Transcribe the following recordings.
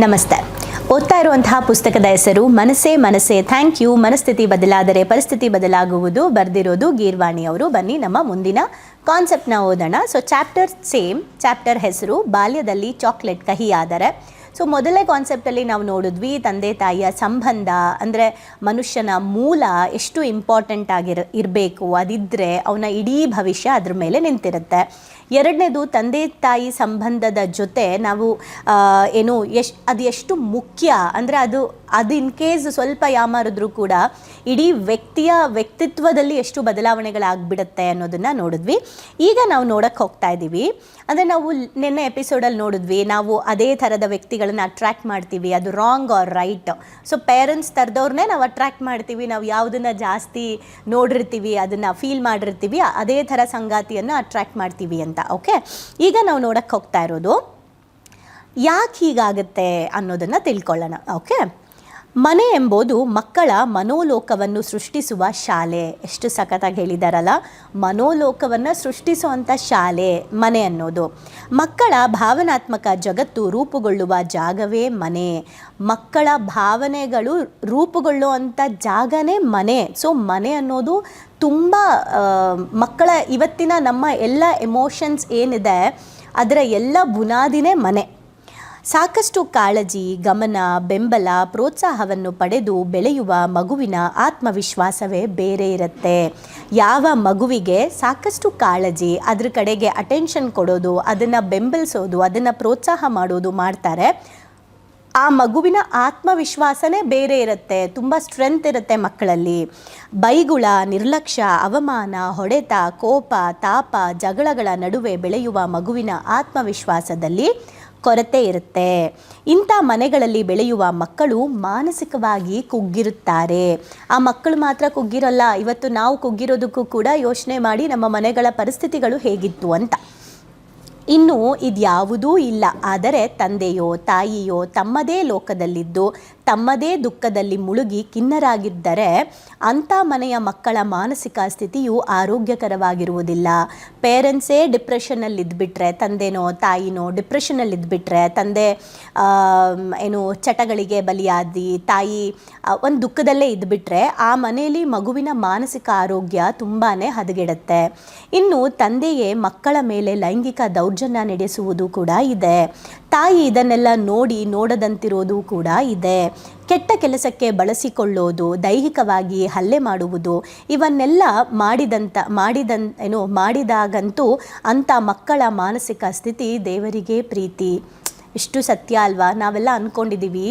ನಮಸ್ತೆ. ಓದ್ತಾ ಇರುವಂತಹ ಪುಸ್ತಕದ ಹೆಸರು ಮನಸ್ಸೇ ಮನಸ್ಸೇ. Thank you. ಮನಸ್ಥಿತಿ ಬದಲಾದರೆ ಪರಿಸ್ಥಿತಿ ಬದಲಾಗುವುದು. ಬರೆದಿರೋದು ಗೀರ್ವಾಣಿ ಅವರು. ಬನ್ನಿ ನಮ್ಮ ಮುಂದಿನ ಕಾನ್ಸೆಪ್ಟ್ನ ಓದೋಣ. ಸೊ ಚಾಪ್ಟರ್ ಸೇಮ್ ಚಾಪ್ಟರ್ ಹೆಸರು, ಬಾಲ್ಯದಲ್ಲಿ ಚಾಕ್ಲೇಟ್ ಕಹಿಯಾದರೆ ಸೊ ಮೊದಲನೇ ಕಾನ್ಸೆಪ್ಟಲ್ಲಿ ನಾವು ನೋಡಿದ್ವಿ ತಂದೆ, ತಾಯಿಯ ಸಂಬಂಧ, ಅಂದರೆ ಮನುಷ್ಯನ ಮೂಲ ಎಷ್ಟು ಇಂಪಾರ್ಟೆಂಟ್ ಆಗಿರ, ಇರಬೇಕು ಅದಿದ್ದರೆ ಅವನ ಇಡೀ ಭವಿಷ್ಯ ಅದ್ರ ಮೇಲೆ ನಿಂತಿರುತ್ತೆ. ಎರಡನೇದು ತಂದೆ, ತಾಯಿ ಸಂಬಂಧದ ಜೊತೆ ನಾವು ಏನು ಎಷ್ಟು ಅದು ಎಷ್ಟು ಮುಖ್ಯ, ಅಂದರೆ ಅದು ಅದು ಇನ್ ಕೇಸ್ ಸ್ವಲ್ಪ ಯಾಮಾರಿದ್ರೂ ಕೂಡ ಇಡೀ ವ್ಯಕ್ತಿಯ ವ್ಯಕ್ತಿತ್ವದಲ್ಲಿ ಎಷ್ಟು ಬದಲಾವಣೆಗಳಾಗ್ಬಿಡುತ್ತೆ ಅನ್ನೋದನ್ನು ನೋಡಿದ್ವಿ. ಈಗ ನಾವು ನೋಡಕ್ಕೆ ಹೋಗ್ತಾ ಇದ್ದೀವಿ ಅಂದರೆ ನಾವು ನಿನ್ನೆ ಎಪಿಸೋಡಲ್ಲಿ ನೋಡಿದ್ವಿ, ನಾವು ಅದೇ ಥರದ ವ್ಯಕ್ತಿಗಳನ್ನು ಅಟ್ರ್ಯಾಕ್ಟ್ ಮಾಡ್ತೀವಿ, ಅದು wrong or right so parents ಥರದವ್ರನ್ನೇ ನಾವು ಅಟ್ರ್ಯಾಕ್ಟ್ ಮಾಡ್ತೀವಿ, ನಾವು ಯಾವುದನ್ನು ಜಾಸ್ತಿ ನೋಡಿರ್ತೀವಿ, ಅದನ್ನು ಫೀಲ್ ಮಾಡಿರ್ತೀವಿ, ಅದೇ ಥರ ಸಂಗಾತಿಯನ್ನು ಅಟ್ರ್ಯಾಕ್ಟ್ ಮಾಡ್ತೀವಿ ಅಂತ ಓಕೆ ಈಗ ನಾವು ನೋಡಕ್ಕೆ ಹೋಗ್ತಾ ಇರೋದು, ಯಾಕೆ ಹೀಗಾಗುತ್ತೆ ಅನ್ನೋದನ್ನು ತಿಳ್ಕೊಳ್ಳೋಣ ಓಕೆ ಮನೆ ಎಂಬುದು ಮಕ್ಕಳ ಮನೋಲೋಕವನ್ನು ಸೃಷ್ಟಿಸುವ ಶಾಲೆ. ಎಷ್ಟು ಸಖತ್ತಾಗಿ ಹೇಳಿದಾರಲ್ಲ? ಮನೋಲೋಕವನ್ನು ಸೃಷ್ಟಿಸುವಂಥ ಶಾಲೆ, ಮನೆ ಅನ್ನೋದು. ಮಕ್ಕಳ ಭಾವನಾತ್ಮಕ ಜಗತ್ತು ರೂಪುಗೊಳ್ಳುವ ಜಾಗವೇ ಮನೆ. ಮಕ್ಕಳ ಭಾವನೆಗಳು ರೂಪುಗೊಳ್ಳುವಂಥ ಜಾಗನೇ ಮನೆ. ಸೊ ಮನೆ ಅನ್ನೋದು ತುಂಬ ಮಕ್ಕಳ ಇವತ್ತಿನ ನಮ್ಮ ಎಲ್ಲ ಎಮೋಷನ್ಸ್ ಏನಿದೆ, ಅದರ ಎಲ್ಲ ಬುನಾದಿನೇ ಮನೆ. ಸಾಕಷ್ಟು ಕಾಳಜಿ, ಗಮನ, ಬೆಂಬಲ, ಪ್ರೋತ್ಸಾಹವನ್ನು ಪಡೆದು ಬೆಳೆಯುವ ಮಗುವಿನ ಆತ್ಮವಿಶ್ವಾಸವೇ ಬೇರೆ ಇರುತ್ತೆ. ಯಾವ ಮಗುವಿಗೆ ಸಾಕಷ್ಟು ಕಾಳಜಿ, ಅದ್ರ ಕಡೆಗೆ ಅಟೆನ್ಷನ್ ಕೊಡೋದು, ಅದನ್ನು ಬೆಂಬಲಿಸೋದು, ಅದನ್ನು ಪ್ರೋತ್ಸಾಹ ಮಾಡೋದು ಮಾಡ್ತಾರೆ, ಆ ಮಗುವಿನ ಆತ್ಮವಿಶ್ವಾಸನೇ ಬೇರೆ ಇರುತ್ತೆ. ತುಂಬ ಸ್ಟ್ರೆಂತ್ ಇರುತ್ತೆ ಮಕ್ಕಳಲ್ಲಿ. ಬೈಗುಳ, ನಿರ್ಲಕ್ಷ್ಯ, ಅವಮಾನ, ಹೊಡೆತ, ಕೋಪ, ತಾಪ, ಜಗಳಗಳ ನಡುವೆ ಬೆಳೆಯುವ ಮಗುವಿನ ಆತ್ಮವಿಶ್ವಾಸದಲ್ಲಿ ಕೊರತೆ ಇರುತ್ತೆ. ಇಂಥ ಮನೆಗಳಲ್ಲಿ ಬೆಳೆಯುವ ಮಕ್ಕಳು ಮಾನಸಿಕವಾಗಿ ಕುಗ್ಗಿರುತ್ತಾರೆ. ಆ ಮಕ್ಕಳು ಮಾತ್ರ ಕುಗ್ಗಿರಲ್ಲ, ಇವತ್ತು ನಾವು ಕುಗ್ಗಿರೋದಕ್ಕೂ ಕೂಡ ಯೋಚನೆ ಮಾಡಿ ನಮ್ಮ ಮನೆಗಳ ಪರಿಸ್ಥಿತಿಗಳು ಹೇಗಿತ್ತು ಅಂತ. ಇನ್ನು ಇದ್ಯಾವುದೂ ಇಲ್ಲ, ಆದರೆ ತಂದೆಯೋ, ತಾಯಿಯೋ ತಮ್ಮದೇ ಲೋಕದಲ್ಲಿದ್ದು ತಮ್ಮದೇ ದುಃಖದಲ್ಲಿ ಮುಳುಗಿ ಖಿನ್ನರಾಗಿದ್ದರೆ ಅಂಥ ಮನೆಯ ಮಕ್ಕಳ ಮಾನಸಿಕ ಸ್ಥಿತಿಯು ಆರೋಗ್ಯಕರವಾಗಿರುವುದಿಲ್ಲ. ಪೇರೆಂಟ್ಸೇ ಡಿಪ್ರೆಷನಲ್ಲಿ ಇದ್ಬಿಟ್ರೆ ತಂದೆನೋ ತಾಯಿನೋ ಡಿಪ್ರೆಷನಲ್ಲಿ ಇದ್ಬಿಟ್ರೆ ತಂದೆ ಏನು ಚಟಗಳಿಗೆ ಬಲಿಯಾದಿ ತಾಯಿ ಒಂದು ದುಃಖದಲ್ಲೇ ಇದ್ದುಬಿಟ್ರೆ ಆ ಮನೆಯಲ್ಲಿ ಮಗುವಿನ ಮಾನಸಿಕ ಆರೋಗ್ಯ ತುಂಬಾ ಹದಗೆಡುತ್ತೆ. ಇನ್ನು ತಂದೆಯೇ ಮಕ್ಕಳ ಮೇಲೆ ಲೈಂಗಿಕ ದೌರ್ಜನ್ಯ ನಡೆಸುವುದು ಕೂಡ ಇದೆ. ತಾಯಿ ಇದನ್ನೆಲ್ಲ ನೋಡಿ ನೋಡದಂತಿರೋದು ಕೂಡ ಇದೆ. ಕೆಟ್ಟ ಕೆಲಸಕ್ಕೆ ಬಳಸಿಕೊಳ್ಳೋದು, ದೈಹಿಕವಾಗಿ ಹಲ್ಲೆ ಮಾಡುವುದು, ಇವನ್ನೆಲ್ಲ ಮಾಡಿದಂಥ ಮಾಡಿದನ್, ಏನು ಮಾಡಿದಾಗಂತೂ ಅಂಥ ಮಕ್ಕಳ ಮಾನಸಿಕ ಸ್ಥಿತಿ ದೇವರಿಗೆ ಪ್ರೀತಿ. ಎಷ್ಟು ಸತ್ಯ ಅಲ್ವಾ? ನಾವೆಲ್ಲ ಅಂದ್ಕೊಂಡಿದ್ದೀವಿ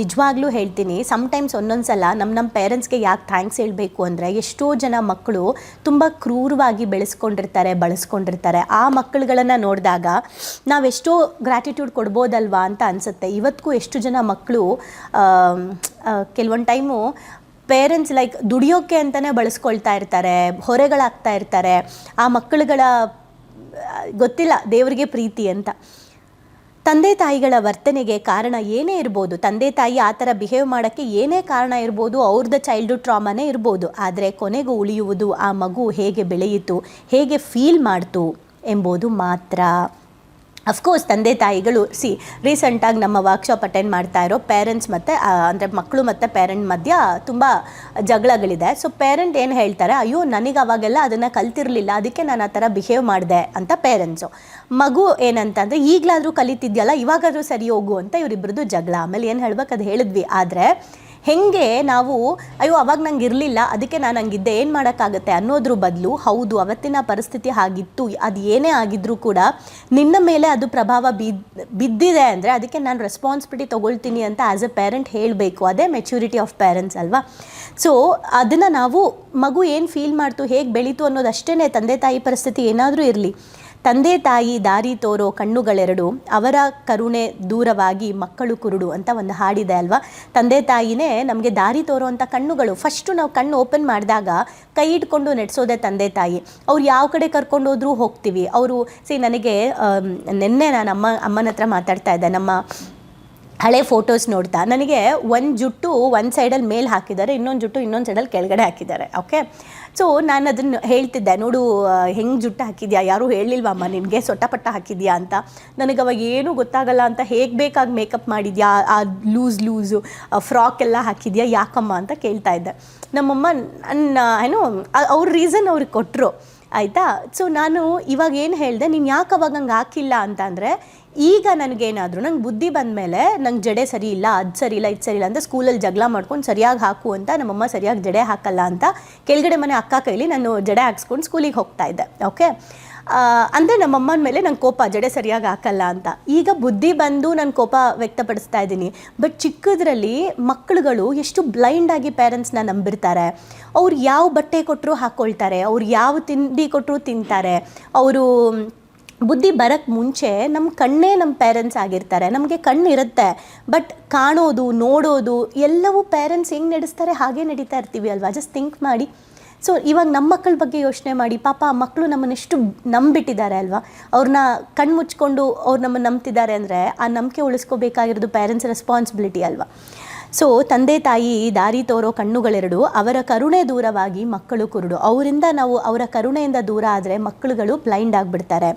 ನಿಜವಾಗ್ಲೂ ಹೇಳ್ತೀನಿ ಸಮ್ಟೈಮ್ಸ್ ಒಂದೊಂದು ಸಲ ನಮ್ಮ ನಮ್ಮ ಪೇರೆಂಟ್ಸ್ಗೆ ಯಾಕೆ ಥ್ಯಾಂಕ್ಸ್ ಹೇಳಬೇಕು ಅಂದರೆ ಎಷ್ಟೋ ಜನ ಮಕ್ಕಳು ತುಂಬ ಕ್ರೂರವಾಗಿ ಬೆಳೆಸ್ಕೊಂಡಿರ್ತಾರೆ, ಬಳಸ್ಕೊಂಡಿರ್ತಾರೆ. ಆ ಮಕ್ಕಳುಗಳನ್ನು ನೋಡಿದಾಗ ನಾವೆಷ್ಟೋ ಗ್ರ್ಯಾಟಿಟ್ಯೂಡ್ ಕೊಡ್ಬೋದಲ್ವಾ ಅಂತ ಅನಿಸುತ್ತೆ. ಇವತ್ತಿಗೂ ಎಷ್ಟು ಜನ ಮಕ್ಕಳು ಕೆಲವೊಂದು ಟೈಮು ಪೇರೆಂಟ್ಸ್ ಲೈಕ್ ದುಡಿಯೋಕ್ಕೆ ಅಂತಲೇ ಬಳಸ್ಕೊಳ್ತಾ ಇರ್ತಾರೆ, ಹೊರೆಗಳಾಗ್ತಾ ಇರ್ತಾರೆ. ಆ ಮಕ್ಕಳುಗಳ ಗೊತ್ತಿಲ್ಲ ದೇವರಿಗೆ ಪ್ರೀತಿ ಅಂತ. ತಂದೆ ತಾಯಿಗಳ ವರ್ತನೆಗೆ ಕಾರಣ ಏನೇ ಇರ್ಬೋದು, ತಂದೆ ತಾಯಿ ಆ ಥರ ಬಿಹೇವ್ ಮಾಡೋಕ್ಕೆ ಏನೇ ಕಾರಣ ಇರ್ಬೋದು ಅವ್ರದ್ದು ಚೈಲ್ಡ್ಹುಡ್ ಟ್ರಾಮಾನೇ ಇರ್ಬೋದು, ಆದರೆ ಕೊನೆಗೂ ಉಳಿಯುವುದು ಆ ಮಗು ಹೇಗೆ ಬೆಳೆಯಿತು, ಹೇಗೆ ಫೀಲ್ ಮಾಡ್ತು ಎಂಬುದು ಮಾತ್ರ. ಅಫ್ಕೋರ್ಸ್ ತಂದೆ ತಾಯಿಗಳು ಸಿ ರೀಸೆಂಟಾಗಿ ನಮ್ಮ ವರ್ಕ್ಶಾಪ್ ಅಟೆಂಡ್ ಮಾಡ್ತಾ ಇರೋ ಪೇರೆಂಟ್ಸ್ ಮತ್ತು ಅಂದರೆ ಮಕ್ಕಳು ಮತ್ತು ಪೇರೆಂಟ್ ಮಧ್ಯ ತುಂಬ ಜಗಳಗಳಿದೆ. ಸೊ ಪೇರೆಂಟ್ ಏನು ಹೇಳ್ತಾರೆ, ಅಯ್ಯೋ, ನನಗೆ ಅವಾಗೆಲ್ಲ ಅದನ್ನು ಕಲ್ತಿರಲಿಲ್ಲ, ಅದಕ್ಕೆ ನಾನು ಆ ಥರ ಬಿಹೇವ್ ಮಾಡಿದೆ ಅಂತ ಪೇರೆಂಟ್ಸು ಮಗು ಏನಂತಂದರೆ, ಈಗಲಾದರೂ ಕಲಿತಿದ್ಯಲ್ಲ, ಇವಾಗಾದರೂ ಸರಿ ಹೋಗು ಅಂತ ಇವರಿಬ್ಬರದ್ದು ಜಗಳ. ಆಮೇಲೆ ಏನು ಹೇಳ್ಬೇಕು, ಅದು ಹೇಳಿದ್ವಿ. ಆದರೆ ಹೆಂಗೆ ನಾವು, ಅಯ್ಯೋ, ಅವಾಗ ನಂಗೆ ಇರಲಿಲ್ಲ, ಅದಕ್ಕೆ ನಾನು ಹಂಗಿದ್ದೆ, ಏನು ಮಾಡೋಕ್ಕಾಗತ್ತೆ ಅನ್ನೋದ್ರ ಬದಲು, ಹೌದು, ಅವತ್ತಿನ ಪರಿಸ್ಥಿತಿ ಆಗಿತ್ತು ಅದು ಏನೇ ಆಗಿದ್ರೂ ಕೂಡ ನಿನ್ನ ಮೇಲೆ ಅದು ಪ್ರಭಾವ ಬಿದ್, ಬಿದ್ದಿದೆ ಅಂದರೆ ಅದಕ್ಕೆ ನಾನು ರೆಸ್ಪಾನ್ಸಿಬಿಲಿಟಿ ತೊಗೊಳ್ತೀನಿ ಅಂತ ಆ್ಯಸ್ ಎ ಪೇರೆಂಟ್ ಹೇಳಬೇಕು. ಅದೇ ಮೆಚ್ಯೂರಿಟಿ ಆಫ್ ಪೇರೆಂಟ್ಸ್ ಅಲ್ವಾ? ಸೊ ಅದನ್ನು ನಾವು ಮಗು ಏನು ಫೀಲ್ ಮಾಡ್ತು, ಹೇಗೆ ಬೆಳೀತು ಅನ್ನೋದು ಅಷ್ಟೇ ತಂದೆ ತಾಯಿ ಪರಿಸ್ಥಿತಿ ಏನಾದರೂ ಇರಲಿ. ತಂದೆ ತಾಯಿ ದಾರಿ ತೋರೋ ಕಣ್ಣುಗಳೆರಡು ಅವರ ಕರುಣೆ ದೂರವಾಗಿ ಮಕ್ಕಳು ಕುರುಡು ಅಂತ ಒಂದು ಹಾಡಿದೆ ಅಲ್ವಾ? ತಂದೆ ತಾಯಿನೇ ನಮಗೆ ದಾರಿ ತೋರೋ ಅಂಥ ಕಣ್ಣುಗಳು. ಫಸ್ಟು ನಾವು ಕಣ್ಣು ಓಪನ್ ಮಾಡಿದಾಗ ಕೈ ಇಟ್ಕೊಂಡು ನಡೆಸೋದೇ ತಂದೆ ತಾಯಿ ಅವ್ರು ಯಾವ ಕಡೆ ಕರ್ಕೊಂಡು ಹೋದ್ರೂ ಹೋಗ್ತೀವಿ. ಅವರು ಸಿ ನನಗೆ ನಿನ್ನೆ ನಾನು ಅಮ್ಮ ಅಮ್ಮನ ಹತ್ರ ಮಾತಾಡ್ತಾ ಇದ್ದೆ. ನಮ್ಮ ಹಳೆ ಫೋಟೋಸ್ ನೋಡ್ತಾ, ನನಗೆ ಒಂದು ಜುಟ್ಟು ಒಂದು ಸೈಡಲ್ಲಿ ಮೇಲೆ ಹಾಕಿದ್ದಾರೆ, ಇನ್ನೊಂದು ಜುಟ್ಟು ಇನ್ನೊಂದು ಸೈಡಲ್ಲಿ ಕೆಳಗಡೆ ಹಾಕಿದ್ದಾರೆ ಓಕೆ ಸೊ ನಾನು ಅದನ್ನು ಹೇಳ್ತಿದ್ದೆ, ನೋಡು ಹೆಂಗೆ ಜುಟ್ಟು ಹಾಕಿದ್ಯಾ? ಯಾರೂ ಹೇಳಿಲ್ವಮ್ಮ ನಿನಗೆ? ಸೊಟ್ಟಪಟ್ಟ ಹಾಕಿದ್ಯಾ ಅಂತ. ನನಗೆ ಅವಾಗ ಏನೂ ಗೊತ್ತಾಗಲ್ಲ ಅಂತ, ಹೇಗೆ ಬೇಕಾಗಿ ಮೇಕಪ್ ಮಾಡಿದ್ಯಾ? ಆ ಲೂಸ್ ಲೂಸು ಫ್ರಾಕ್ ಎಲ್ಲ ಹಾಕಿದ್ಯಾ? ಯಾಕಮ್ಮ ಅಂತ ಕೇಳ್ತಾ ಇದ್ದೆ. ನಮ್ಮಮ್ಮ ನನ್ನ ಏನು ಅವ್ರ ರೀಸನ್ ಅವ್ರಿಗೆ ಕೊಟ್ಟರು ಆಯಿತಾ? ಸೊ ನಾನು ಇವಾಗ ಏನು ಹೇಳಿದೆ, ನೀನು ಯಾಕೆ ಅವಾಗ ಹಂಗೆ ಹಾಕಿಲ್ಲ ಅಂತ ಅಂದರೆ ಈಗ ನನಗೇನಾದರೂ, ನಂಗೆ ಬುದ್ಧಿ ಬಂದಮೇಲೆ ನಂಗೆ ಜಡೆ ಸರಿ ಇಲ್ಲ, ಅದು ಸರಿ ಇಲ್ಲ, ಇದು ಸರಿ ಇಲ್ಲ ಅಂತ ಸ್ಕೂಲಲ್ಲಿ ಜಗಳ ಮಾಡ್ಕೊಂಡು ಸರಿಯಾಗಿ ಹಾಕು ಅಂತ ನಮ್ಮಮ್ಮ ಸರಿಯಾಗಿ ಜಡೆ ಹಾಕಲ್ಲ ಅಂತ ಕೆಳಗಡೆ ಮನೆ ಅಕ್ಕ ಕೈಲಿ ನಾನು ಜಡೆ ಹಾಕ್ಸ್ಕೊಂಡು ಸ್ಕೂಲಿಗೆ ಹೋಗ್ತಾ ಇದ್ದೆ, ಓಕೆ? ಅಂದರೆ ನಮ್ಮಮ್ಮನ ಮೇಲೆ ನಂಗೆ ಕೋಪ, ಜಡೆ ಸರಿಯಾಗಿ ಹಾಕಲ್ಲ ಅಂತ. ಈಗ ಬುದ್ಧಿ ಬಂದು ನಾನು ಕೋಪ ವ್ಯಕ್ತಪಡಿಸ್ತಾ ಇದ್ದೀನಿ, ಬಟ್ ಚಿಕ್ಕದ್ರಲ್ಲಿ ಮಕ್ಕಳುಗಳು ಎಷ್ಟು ಬ್ಲೈಂಡ್ ಆಗಿ ಪೇರೆಂಟ್ಸ್ನ ನಂಬಿರ್ತಾರೆ. ಅವ್ರು ಯಾವ ಬಟ್ಟೆ ಕೊಟ್ಟರು ಹಾಕ್ಕೊಳ್ತಾರೆ ಅವ್ರು ಯಾವ ತಿಂಡಿ ಕೊಟ್ಟರು ತಿಂತಾರೆ, ಅವರು ಬುದ್ಧಿ ಬರೋಕ್ಕೆ ಮುಂಚೆ ನಮ್ಮ ಕಣ್ಣೇ ನಮ್ಮ ಪೇರೆಂಟ್ಸ್ ಆಗಿರ್ತಾರೆ. ನಮಗೆ ಕಣ್ಣಿರುತ್ತೆ ಬಟ್ ಕಾಣೋದು, ನೋಡೋದು ಎಲ್ಲವೂ ಪೇರೆಂಟ್ಸ್ ಹೆಂಗೆ ನಡೆಸ್ತಾರೆ ಹಾಗೆ ನಡೀತಾ ಇರ್ತೀವಿ ಅಲ್ವಾ? ಜಸ್ಟ್ ಥಿಂಕ್ ಮಾಡಿ. ಸೊ ಇವಾಗ ನಮ್ಮ ಮಕ್ಕಳ ಬಗ್ಗೆ ಯೋಚನೆ ಮಾಡಿ. ಪಾಪ ಮಕ್ಕಳು ನಮ್ಮನ್ನು ಎಷ್ಟು ನಂಬಿಟ್ಟಿದ್ದಾರೆ ಅಲ್ವಾ? ಅವ್ರನ್ನ ಕಣ್ಣು ಮುಚ್ಕೊಂಡು ಅವ್ರು ನಮ್ಮನ್ನು ನಂಬ್ತಿದ್ದಾರೆ ಅಂದರೆ ಆ ನಂಬಿಕೆ ಉಳಿಸ್ಕೋಬೇಕಾಗಿರೋದು ಪೇರೆಂಟ್ಸ್ ರೆಸ್ಪಾನ್ಸಿಬಿಲಿಟಿ ಅಲ್ವಾ? ಸೊ ತಂದೆ ತಾಯಿ ದಾರಿ ತೋರೋ ಕಣ್ಣುಗಳೆರಡು, ಅವರ ಕರುಣೆ ದೂರವಾಗಿ ಮಕ್ಕಳು ಕುರುಡು. ಅವರಿಂದ ನಾವು ಅವರ ಕರುಣೆಯಿಂದ ದೂರ ಆದರೆ ಮಕ್ಕಳುಗಳು ಬ್ಲೈಂಡ್ ಆಗಿಬಿಡ್ತಾರೆ.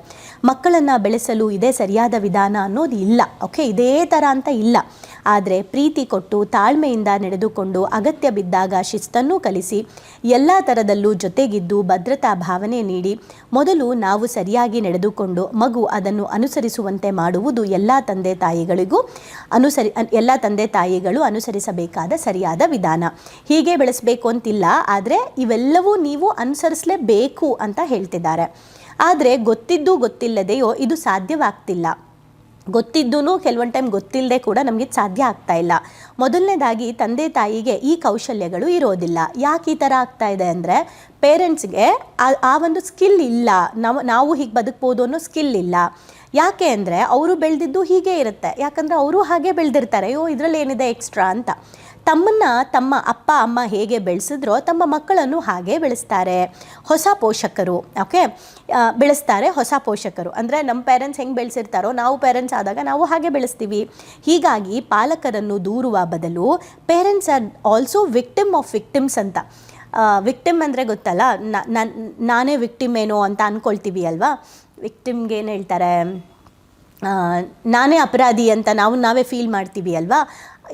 ಮಕ್ಕಳನ್ನು ಬೆಳೆಸಲು ಇದೇ ಸರಿಯಾದ ವಿಧಾನ ಅನ್ನೋದು ಇಲ್ಲ. ಓಕೆ ಇದೇ ಥರ ಅಂತ ಇಲ್ಲ. ಆದರೆ ಪ್ರೀತಿ ಕೊಟ್ಟು ತಾಳ್ಮೆಯಿಂದ ನಡೆದುಕೊಂಡು ಅಗತ್ಯ ಬಿದ್ದಾಗ ಶಿಸ್ತನ್ನೂ ಕಲಿಸಿ ಎಲ್ಲ ಥರದಲ್ಲೂ ಜೊತೆಗಿದ್ದು ಭದ್ರತಾ ಭಾವನೆ ನೀಡಿ ಮೊದಲು ನಾವು ಸರಿಯಾಗಿ ನಡೆದುಕೊಂಡು ಮಗು ಅದನ್ನು ಅನುಸರಿಸುವಂತೆ ಮಾಡುವುದು ಎಲ್ಲ ತಂದೆ ತಾಯಿಗಳಿಗೂ ಅನುಸರಿ ಅನ್- ಎಲ್ಲ ತಂದೆ ತಾಯಿಗಳು ಅನುಸರಿಸಬೇಕಾದ ಸರಿಯಾದ ವಿಧಾನ. ಹೀಗೆ ಬೆಳೆಸಬೇಕು ಅಂತಿಲ್ಲ, ಆದರೆ ಇವೆಲ್ಲವೂ ನೀವು ಅನುಸರಿಸಲೇಬೇಕು ಅಂತ ಹೇಳ್ತಿದ್ದಾರೆ. ಆದರೆ ಗೊತ್ತಿದ್ದು ಗೊತ್ತಿಲ್ಲದೆಯೋ ಇದು ಸಾಧ್ಯವಾಗ್ತಿಲ್ಲ. ಗೊತ್ತಿದ್ದೂ ಕೆಲವೊಂದು ಟೈಮ್ ಗೊತ್ತಿಲ್ಲದೆ ಕೂಡ ನಮಗೆ ಸಾಧ್ಯ ಆಗ್ತಾ ಇಲ್ಲ. ಮೊದಲನೇದಾಗಿ ತಂದೆ ತಾಯಿಗೆ ಈ ಕೌಶಲ್ಯಗಳು ಇರೋದಿಲ್ಲ. ಯಾಕೆ ಈ ಥರ ಆಗ್ತಾ ಇದೆ ಅಂದರೆ ಪೇರೆಂಟ್ಸ್ಗೆ ಆ ಒಂದು ಸ್ಕಿಲ್ ಇಲ್ಲ. ನಾವು ನಾವು ಹೀಗೆ ಬದುಕ್ಬೋದು ಅನ್ನೋ ಸ್ಕಿಲ್ ಇಲ್ಲ. ಯಾಕೆ ಅಂದರೆ, ಅವರು ಬೆಳೆದಿದ್ದು ಹೀಗೆ ಇರುತ್ತೆ. ಯಾಕಂದರೆ ಅವರು ಹಾಗೆ ಬೆಳೆದಿರ್ತಾರೆ. ಅಯ್ಯೋ, ಇದರಲ್ಲಿ ಏನಿದೆ ಎಕ್ಸ್ಟ್ರಾ ಅಂತ. ತಮ್ಮನ್ನ ತಮ್ಮ ಅಪ್ಪ, ಅಮ್ಮ ಹೇಗೆ ಬೆಳೆಸಿದ್ರೋ ತಮ್ಮ ಮಕ್ಕಳನ್ನು ಹಾಗೆ ಬೆಳೆಸ್ತಾರೆ. ಹೊಸ ಪೋಷಕರು ಓಕೆ ಬೆಳೆಸ್ತಾರೆ ಹೊಸ ಪೋಷಕರು. ಅಂದರೆ ನಮ್ಮ ಪೇರೆಂಟ್ಸ್ ಹೆಂಗೆ ಬೆಳೆಸಿರ್ತಾರೋ, ನಾವು ಪೇರೆಂಟ್ಸ್ ಆದಾಗ ನಾವು ಹಾಗೆ ಬೆಳೆಸ್ತೀವಿ. ಹೀಗಾಗಿ ಪಾಲಕರನ್ನು ದೂರುವ ಬದಲು parents are also victim of victims ಅಂತ. ವಿಕ್ಟಿಮ್ ಅಂದರೆ ಗೊತ್ತಲ್ಲ? ನಾನೇ ವಿಕ್ಟಿಮ್ ಏನೋ ಅಂತ ಅಂದ್ಕೊಳ್ತೀವಿ ಅಲ್ವಾ? ವಿಕ್ಟಿಮ್ಗೆ ಏನು ಹೇಳ್ತಾರೆ? ನಾನೇ ಅಪರಾಧಿ ಅಂತ ನಾವು, ನಾವೇ ಫೀಲ್ ಮಾಡ್ತೀವಿ ಅಲ್ವಾ?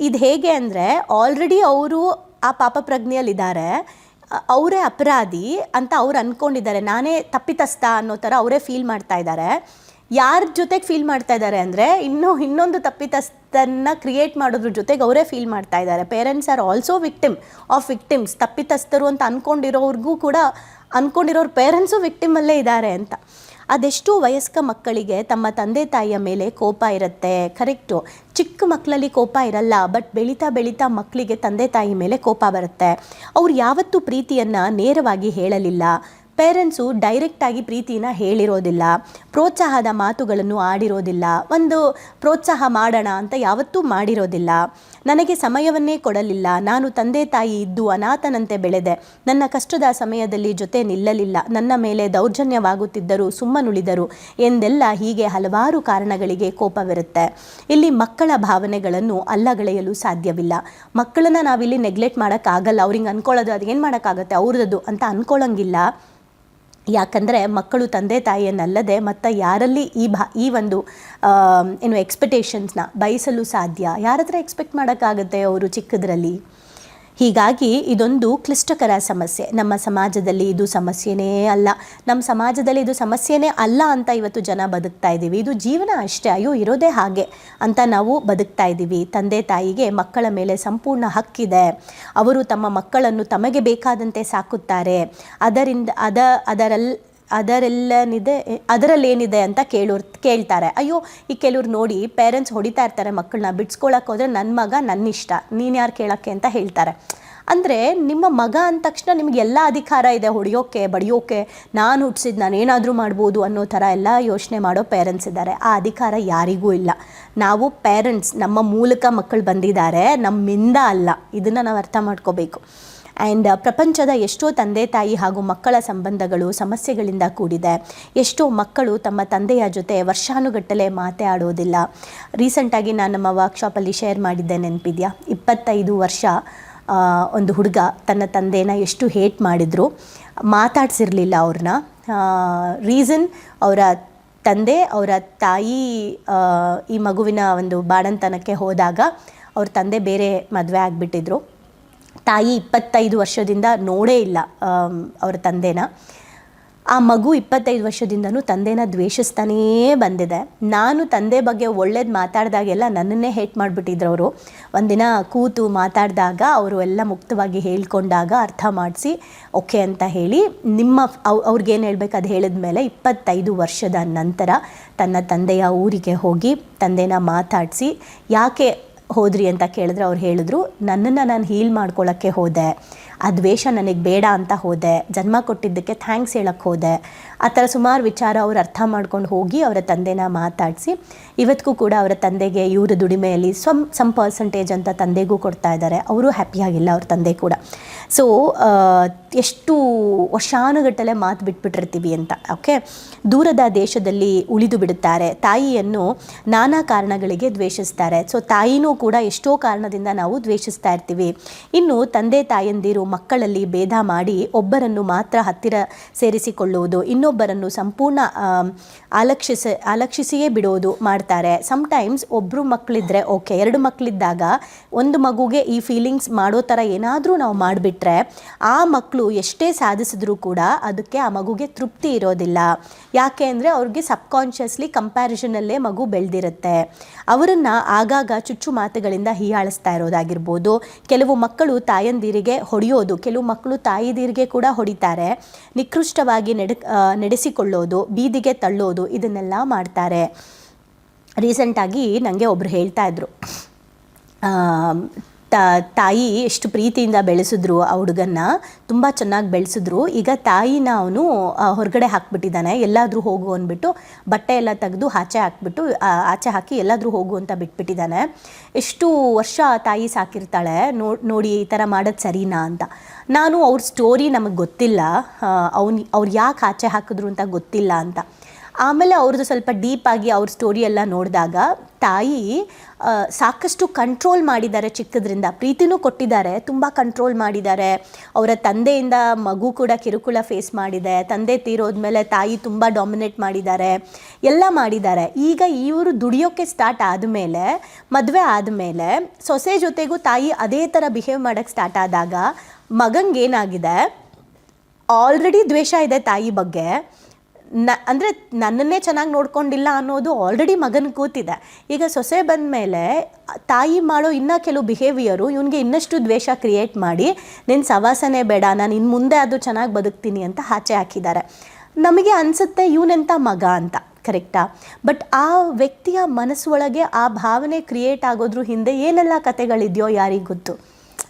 ಇದು ಹೇಗೆ ಅಂದರೆ ಆಲ್ರೆಡಿ ಅವರು ಆ ಪಾಪ ಪ್ರಜ್ಞೆಯಲ್ಲಿದ್ದಾರೆ, ಅವರೇ ಅಪರಾಧಿ ಅಂತ ಅವ್ರು ಅಂದ್ಕೊಂಡಿದ್ದಾರೆ ನಾನೇ ತಪ್ಪಿತಸ್ಥ ಅನ್ನೋ ಥರ ಅವರೇ ಫೀಲ್ ಮಾಡ್ತಾ ಇದ್ದಾರೆ. ಯಾರ ಜೊತೆಗೆ ಫೀಲ್ ಮಾಡ್ತಾ ಇದ್ದಾರೆ ಅಂದರೆ, ಇನ್ನೂ, ಇನ್ನೊಂದು ತಪ್ಪಿತಸ್ಥನ್ನ ಕ್ರಿಯೇಟ್ ಮಾಡೋದ್ರ ಜೊತೆಗೆ ಅವರೇ ಫೀಲ್ ಮಾಡ್ತಾ ಇದ್ದಾರೆ. Parents are also victim of victims ತಪ್ಪಿತಸ್ಥರು ಅಂತ ಅಂದ್ಕೊಂಡಿರೋರ್ಗೂ ಕೂಡ ಅಂದ್ಕೊಂಡಿರೋರು ಪೇರೆಂಟ್ಸು ವಿಕ್ಟಿಮಲ್ಲೇ ಇದ್ದಾರೆ ಅಂತ. ಅದೆಷ್ಟೋ ವಯಸ್ಕ ಮಕ್ಕಳಿಗೆ ತಮ್ಮ ತಂದೆ ತಾಯಿಯ ಮೇಲೆ ಕೋಪ ಇರುತ್ತೆ. ಕರೆಕ್ಟು. ಚಿಕ್ಕ ಮಕ್ಕಳಲ್ಲಿ ಕೋಪ ಇರಲ್ಲ, ಬಟ್ ಬೆಳೀತಾ ಬೆಳೀತಾ ಮಕ್ಕಳಿಗೆ ತಂದೆ ತಾಯಿ ಮೇಲೆ ಕೋಪ ಬರುತ್ತೆ. ಅವ್ರು ಯಾವತ್ತೂ ಪ್ರೀತಿಯನ್ನು ನೇರವಾಗಿ ಹೇಳಲಿಲ್ಲ. ಪೇರೆಂಟ್ಸು ಡೈರೆಕ್ಟಾಗಿ ಪ್ರೀತಿನ ಹೇಳಿರೋದಿಲ್ಲ, ಪ್ರೋತ್ಸಾಹದ ಮಾತುಗಳನ್ನು ಆಡಿರೋದಿಲ್ಲ, ಒಂದು ಪ್ರೋತ್ಸಾಹ ಮಾಡೋಣ ಅಂತ ಯಾವತ್ತೂ ಮಾಡಿರೋದಿಲ್ಲ. ನನಗೆ ಸಮಯವನ್ನೇ ಕೊಡಲಿಲ್ಲ, ನಾನು ತಂದೆ ತಾಯಿ ಇದ್ದು ಅನಾಥನಂತೆ ಬೆಳೆದೆ. ನನ್ನ ಕಷ್ಟದ ಸಮಯದಲ್ಲಿ ಜೊತೆ ನಿಲ್ಲಲಿಲ್ಲ, ನನ್ನ ಮೇಲೆ ದೌರ್ಜನ್ಯವಾಗುತ್ತಿದ್ದರು ಸುಮ್ಮನುಳಿದರು ಎಂದೆಲ್ಲ ಹೀಗೆ ಹಲವಾರು ಕಾರಣಗಳಿಗೆ ಕೋಪವಿರುತ್ತೆ. ಇಲ್ಲಿ ಮಕ್ಕಳ ಭಾವನೆಗಳನ್ನು ಅಲ್ಲಗಳೆಯಲು ಸಾಧ್ಯವಿಲ್ಲ. ಮಕ್ಕಳನ್ನ ನಾವಿಲ್ಲಿ ನೆಗ್ಲೆಕ್ಟ್ ಮಾಡೋಕ್ಕಾಗಲ್ಲ, ಅವ್ರಿಗೆ ಅನ್ಕೊಳ್ಳೋದು ಅದು ಏನು ಮಾಡೋಕ್ಕಾಗತ್ತೆ, ಅವ್ರದ್ದು ಅಂತ ಅನ್ಕೊಳ್ಳೋಂಗಿಲ್ಲ ಯಾಕಂದರೆ ಮಕ್ಕಳು ತಂದೆ ತಾಯಿಯನ್ನಲ್ಲದೆ ಮತ್ತು ಯಾರಲ್ಲಿ ಈ ಭಾ, ಈ ಒಂದು ಏನು ಎಕ್ಸ್ಪೆಕ್ಟೇಷನ್ಸ್ನ ಬಯಸಲು ಸಾಧ್ಯ? ಯಾರ ಹತ್ರ ಎಕ್ಸ್ಪೆಕ್ಟ್ ಮಾಡೋಕ್ಕಾಗತ್ತೆ ಅವರು ಚಿಕ್ಕದ್ರಲ್ಲಿ? ಹೀಗಾಗಿ ಇದೊಂದು ಕ್ಲಿಷ್ಟಕರ ಸಮಸ್ಯೆ. ನಮ್ಮ ಸಮಾಜದಲ್ಲಿ ಇದು ಸಮಸ್ಯೆನೇ ಅಲ್ಲ. ನಮ್ಮ ಸಮಾಜದಲ್ಲಿ ಇದು ಸಮಸ್ಯೆನೇ ಅಲ್ಲ ಅಂತ ಇವತ್ತು ಜನ ಬದುಕ್ತಾ ಇದ್ದೀವಿ. ಇದು ಜೀವನ ಅಷ್ಟೇ. ಅಯ್ಯೋ, ಇರೋದೇ ಹಾಗೆ ಅಂತ ನಾವು ಬದುಕ್ತಾ ಇದ್ದೀವಿ. ತಂದೆ ತಾಯಿಗೆ ಮಕ್ಕಳ ಮೇಲೆ ಸಂಪೂರ್ಣ ಹಕ್ಕಿದೆ ಅವರು ತಮ್ಮ ಮಕ್ಕಳನ್ನು ತಮಗೆ ಬೇಕಾದಂತೆ ಸಾಕುತ್ತಾರೆ. ಅದರಿಂದ ಅದ ಅದರಲ್ಲಿ ಅದರೆಲ್ಲನಿದೆ ಅದರಲ್ಲೇನಿದೆ ಅಂತ ಕೇಳೋರು, ಕೇಳ್ತಾರೆ. ಅಯ್ಯೋ, ಈ ಕೆಲವ್ರು ನೋಡಿ ಪೇರೆಂಟ್ಸ್ ಹೊಡಿತಾ ಇರ್ತಾರೆ ಮಕ್ಕಳನ್ನ ಬಿಡ್ಸ್ಕೊಳಕ್ಕೆ ಹೋದರೆ ನನ್ನ ಮಗ ನನ್ನ ಇಷ್ಟ ನೀನು ಯಾರು ಕೇಳೋಕ್ಕೆ ಅಂತ ಹೇಳ್ತಾರೆ. ಅಂದರೆ ನಿಮ್ಮ ಮಗ ಅಂದ ತಕ್ಷಣ ನಿಮ್ಗೆ ಎಲ್ಲ ಅಧಿಕಾರ ಇದೆ ಹೊಡೆಯೋಕ್ಕೆ ಬಡಿಯೋಕೆ, ನಾನು ಹುಟ್ಟಿಸಿದ್ದು ನಾನು ಏನಾದರೂ ಮಾಡ್ಬೋದು ಅನ್ನೋ ಥರ ಎಲ್ಲ ಯೋಚನೆ ಮಾಡೋ ಪೇರೆಂಟ್ಸ್ ಇದ್ದಾರೆ. ಆ ಅಧಿಕಾರ ಯಾರಿಗೂ ಇಲ್ಲ. ನಾವು ಪೇರೆಂಟ್ಸ್ ನಮ್ಮ ಮೂಲಕ ಮಕ್ಕಳು ಬಂದಿದ್ದಾರೆ, ನಮ್ಮಿಂದ ಅಲ್ಲ. ಇದನ್ನು ನಾವು ಅರ್ಥ ಮಾಡ್ಕೋಬೇಕು. ಆ್ಯಂಡ್ ಪ್ರಪಂಚದ ಎಷ್ಟೋ ತಂದೆ ತಾಯಿ ಹಾಗೂ ಮಕ್ಕಳ ಸಂಬಂಧಗಳು ಸಮಸ್ಯೆಗಳಿಂದ ಕೂಡಿದೆ. ಎಷ್ಟೋ ಮಕ್ಕಳು ತಮ್ಮ ತಂದೆಯ ಜೊತೆ ವರ್ಷಾನುಗಟ್ಟಲೆ ಮಾತೇ ಆಡೋದಿಲ್ಲ. ರೀಸೆಂಟಾಗಿ ನಾನು ನಮ್ಮ ವರ್ಕ್ಶಾಪಲ್ಲಿ ಶೇರ್ ಮಾಡಿದ್ದೆ ನೆನಪಿದೆಯಾ? ಇಪ್ಪತ್ತೈದು ವರ್ಷ ಒಂದು ಹುಡುಗ ತನ್ನ ತಂದೆನ ಎಷ್ಟು ಹೇಟ್ ಮಾಡಿದ್ರು. ಮಾತಾಡ್ಸಿರಲಿಲ್ಲ ಅವ್ರನ್ನ ರೀಸನ್ ಅವರ ತಂದೆ, ಅವರ ತಾಯಿ ಈ ಮಗುವಿನ ಒಂದು ಬಾಣಂತನಕ್ಕೆ ಹೋದಾಗ ಅವ್ರ ತಂದೆ ಬೇರೆ ಮದುವೆ ಆಗಿಬಿಟ್ಟಿದ್ರು. ತಾಯಿ ಇಪ್ಪತ್ತೈದು ವರ್ಷದಿಂದ ನೋಡೇ ಇಲ್ಲ ಅವರ ತಂದೆನ. ಆ ಮಗು ಇಪ್ಪತ್ತೈದು ವರ್ಷದಿಂದನೂ ತಂದೆನ ದ್ವೇಷಿಸ್ತಾನೇ ಬಂದಿದೆ. ನಾನು ತಂದೆ ಬಗ್ಗೆ ಒಳ್ಳೇದು ಮಾತಾಡಿದಾಗೆಲ್ಲ ನನ್ನನ್ನೇ ಹೇಟ್ ಮಾಡಿಬಿಟ್ಟಿದ್ರು ಅವರು. ಒಂದಿನ ಕೂತು ಮಾತಾಡಿದಾಗ ಅವರು ಎಲ್ಲ ಮುಕ್ತವಾಗಿ ಹೇಳ್ಕೊಂಡಾಗ ಅರ್ಥ ಮಾಡಿಸಿ, ಓಕೆ ಅಂತ ಹೇಳಿ ನಿಮ್ಮ ಅವ್, ಅವ್ರಿಗೇನು ಹೇಳ್ಬೇಕು ಅದು ಹೇಳಿದ ಮೇಲೆ ಇಪ್ಪತ್ತೈದು ವರ್ಷದ ನಂತರ ತನ್ನ ತಂದೆಯ ಊರಿಗೆ ಹೋಗಿ ತಂದೆನ ಮಾತಾಡಿಸಿ, ಯಾಕೆ ಹೋದ್ರಿ ಅಂತ ಕೇಳಿದ್ರೆ ಅವ್ರು ಹೇಳಿದ್ರು ನನ್ನನ್ನು ನಾನು ಹೀಲ್ ಮಾಡ್ಕೊಳ್ಳೋಕ್ಕೆ ಹೋದೆ. ಆ ದ್ವೇಷ ನನಗೆ ಬೇಡ ಅಂತ ಹೋದೆ. ಜನ್ಮ ಕೊಟ್ಟಿದ್ದಕ್ಕೆ ಥ್ಯಾಂಕ್ಸ್ ಹೇಳಕ್ಕೆ ಹೋದೆ. ಆ ಥರ ಸುಮಾರು ವಿಚಾರ ಅವ್ರು ಅರ್ಥ ಮಾಡ್ಕೊಂಡು ಹೋಗಿ ಅವರ ತಂದೆನ ಮಾತಾಡಿಸಿ ಇವತ್ತಿಗೂ ಕೂಡ ಅವರ ತಂದೆಗೆ ಇವರ ದುಡಿಮೆಯಲ್ಲಿ ಸಮ್ ಸಮ್ ಪರ್ಸೆಂಟೇಜ್ ಅಂತ ತಂದೆಗೂ ಕೊಡ್ತಾ ಇದ್ದಾರೆ ಅವರು ಹ್ಯಾಪಿಯಾಗಿಲ್ಲ ಅವ್ರ ತಂದೆ ಕೂಡ. ಸೊ ಎಷ್ಟು ವರ್ಷಾನುಗಟ್ಟಲೆ ಮಾತು ಬಿಟ್ಬಿಟ್ಟಿರ್ತೀವಿ ಅಂತ ಓಕೆ ದೂರದ ದೇಶದಲ್ಲಿ ಉಳಿದು ಬಿಡುತ್ತಾರೆ. ತಾಯಿಯನ್ನು ನಾನಾ ಕಾರಣಗಳಿಗೆ ದ್ವೇಷಿಸ್ತಾರೆ. ಸೊ ತಾಯಿನೂ ಕೂಡ ಎಷ್ಟೋ ಕಾರಣದಿಂದ ನಾವು ದ್ವೇಷಿಸ್ತಾ ಇರ್ತೀವಿ. ಇನ್ನು ತಂದೆ ತಾಯಂದಿರು ಮಕ್ಕಳಲ್ಲಿ ಭೇದ ಮಾಡಿ ಒಬ್ಬರನ್ನು ಮಾತ್ರ ಹತ್ತಿರ ಸೇರಿಸಿಕೊಳ್ಳುವುದು, ಇನ್ನೊಬ್ಬರನ್ನು ಸಂಪೂರ್ಣ ಆಲಕ್ಷಿಸ ಆಲಕ್ಷಿಸಿಯೇ ಬಿಡೋದು ಮಾಡ್ತಾರೆ. ಸಮ್ಟೈಮ್ಸ್ ಒಬ್ಬರು ಮಕ್ಕಳಿದ್ರೆ ಓಕೆ ಎರಡು ಮಕ್ಕಳಿದ್ದಾಗ ಒಂದು ಮಗುಗೆ ಈ ಫೀಲಿಂಗ್ಸ್ ಮಾಡೋ ಥರ ಏನಾದರೂ ನಾವು ಮಾಡಿಬಿಟ್ರೆ ಆ ಮಕ್ಕಳು ಎಷ್ಟೇ ಸಾಧಿಸಿದ್ರೂ ಕೂಡ ಅದಕ್ಕೆ ಆ ಮಗುಗೆ ತೃಪ್ತಿ ಇರೋದಿಲ್ಲ. ಯಾಕೆ ಅಂದರೆ ಅವ್ರಿಗೆ ಸಬ್ಕಾನ್ಷಿಯಸ್ಲಿ ಕಂಪ್ಯಾರಿಸನಲ್ಲೇ ಮಗು ಬೆಳೆದಿರುತ್ತೆ. ಅವರನ್ನು ಆಗಾಗ ಚುಚ್ಚು ಮಾತುಗಳಿಂದ ಹೀಯಾಳಿಸ್ತಾ ಇರೋದಾಗಿರ್ಬೋದು. ಕೆಲವು ಮಕ್ಕಳು ತಾಯಂದಿರಿಗೆ ಹೊಡೆಯೋದು ಕೆಲವು ಮಕ್ಕಳು ತಾಯಿದೀರಿಗೆ ಕೂಡ ಹೊಡಿತಾರೆ. ನಿಕೃಷ್ಟವಾಗಿ ನಡೆಸಿಕೊಳ್ಳೋದು, ಬೀದಿಗೆ ತಳ್ಳೋದು, ಇದನ್ನೆಲ್ಲ ಮಾಡ್ತಾರೆ. ರೀಸೆಂಟಾಗಿ ನನಗೆ ಒಬ್ಬರು ಹೇಳ್ತಾ ಇದ್ರು. ತಾಯಿ ಎಷ್ಟು ಪ್ರೀತಿಯಿಂದ ಬೆಳೆಸಿದ್ರು ಆ ಹುಡುಗನ್ನ, ತುಂಬ ಚೆನ್ನಾಗಿ ಬೆಳೆಸಿದ್ರು. ಈಗ ತಾಯಿನ ಅವನು ಹೊರಗಡೆ ಹಾಕ್ಬಿಟ್ಟಿದ್ದಾನೆ. ಎಲ್ಲಾದರೂ ಹೋಗು ಅಂದ್ಬಿಟ್ಟು ಬಟ್ಟೆ ಎಲ್ಲ ತೆಗೆದು ಆಚೆ ಹಾಕ್ಬಿಟ್ಟು ಆಚೆ ಹಾಕಿ ಎಲ್ಲಾದರೂ ಹೋಗು ಅಂತ ಬಿಟ್ಬಿಟ್ಟಿದ್ದಾನೆ. ಎಷ್ಟು ವರ್ಷ ತಾಯಿ ಸಾಕಿರ್ತಾಳೆ ನೋಡಿ ಈ ಥರ ಮಾಡೋದು ಸರಿನಾ ಅಂತ. ನಾನು ಅವ್ರ ಸ್ಟೋರಿ ನಮಗೆ ಗೊತ್ತಿಲ್ಲ. ಅವ್ನು, ಅವ್ರು ಯಾಕೆ ಆಚೆ ಹಾಕಿದ್ರು ಅಂತ ಗೊತ್ತಿಲ್ಲ ಅಂತ. ಆಮೇಲೆ ಅವ್ರದ್ದು ಸ್ವಲ್ಪ ಡೀಪಾಗಿ ಅವ್ರ ಸ್ಟೋರಿ ಎಲ್ಲ ನೋಡಿದಾಗ ತಾಯಿ ಸಾಕಷ್ಟು ಕಂಟ್ರೋಲ್ ಮಾಡಿದ್ದಾರೆ ಚಿಕ್ಕದ್ರಿಂದ. ಪ್ರೀತಿನೂ ಕೊಟ್ಟಿದ್ದಾರೆ, ತುಂಬ ಕಂಟ್ರೋಲ್ ಮಾಡಿದ್ದಾರೆ. ಅವರ ತಂದೆಯಿಂದ ಮಗು ಕೂಡ ಕಿರುಕುಳ ಫೇಸ್ ಮಾಡಿದೆ. ತಂದೆ ತೀರೋದ್ಮೇಲೆ ತಾಯಿ ತುಂಬ ಡಾಮಿನೇಟ್ ಮಾಡಿದ್ದಾರೆ. ಎಲ್ಲ ಮಾಡಿದ್ದಾರೆ. ಈಗ ಇವರು ದುಡಿಯೋಕ್ಕೆ ಸ್ಟಾರ್ಟ್ ಆದಮೇಲೆ, ಮದುವೆ ಆದಮೇಲೆ ಸೊಸೆ ಜೊತೆಗೂ ತಾಯಿ ಅದೇ ಥರ ಬಿಹೇವ್ ಮಾಡೋಕ್ಕೆ ಸ್ಟಾರ್ಟ್ ಆದಾಗ ಮಗಂಗೆ ಏನಾಗಿದೆ? ಆಲ್ರೆಡಿ ದ್ವೇಷ ಇದೆ ತಾಯಿ ಬಗ್ಗೆ. ನ, ಅಂದರೆ ನನ್ನನ್ನೇ ಚೆನ್ನಾಗಿ ನೋಡ್ಕೊಂಡಿಲ್ಲ ಅನ್ನೋದು ಆಲ್ರೆಡಿ ಮಗನ ಕೂತಿದೆ. ಈಗ ಸೊಸೆ ಬಂದ ಮೇಲೆ ತಾಯಿ ಮಾಡೋ ಇನ್ನೂ ಕೆಲವು ಬಿಹೇವಿಯರು ಇವನಿಗೆ ಇನ್ನಷ್ಟು ದ್ವೇಷ ಕ್ರಿಯೇಟ್ ಮಾಡಿ ನಿನ್ನ ಸವಾಸನೆ ಬೇಡ, ನಾನು ಇನ್ನು ಮುಂದೆ ಅದು ಚೆನ್ನಾಗಿ ಬದುಕ್ತೀನಿ ಅಂತ ಆಚೆ ಹಾಕಿದ್ದಾರೆ. ನಮಗೆ ಅನಿಸುತ್ತೆ ಇವನೆಂಥ ಮಗ ಅಂತ ಕರೆಕ್ಟಾ ಬಟ್ ಆ ವ್ಯಕ್ತಿಯ ಮನಸ್ಸೊಳಗೆ ಆ ಭಾವನೆ ಕ್ರಿಯೇಟ್ ಆಗೋದ್ರ ಹಿಂದೆ ಏನೆಲ್ಲ ಕಥೆಗಳಿದೆಯೋ ಯಾರಿಗೆ ಗೊತ್ತು?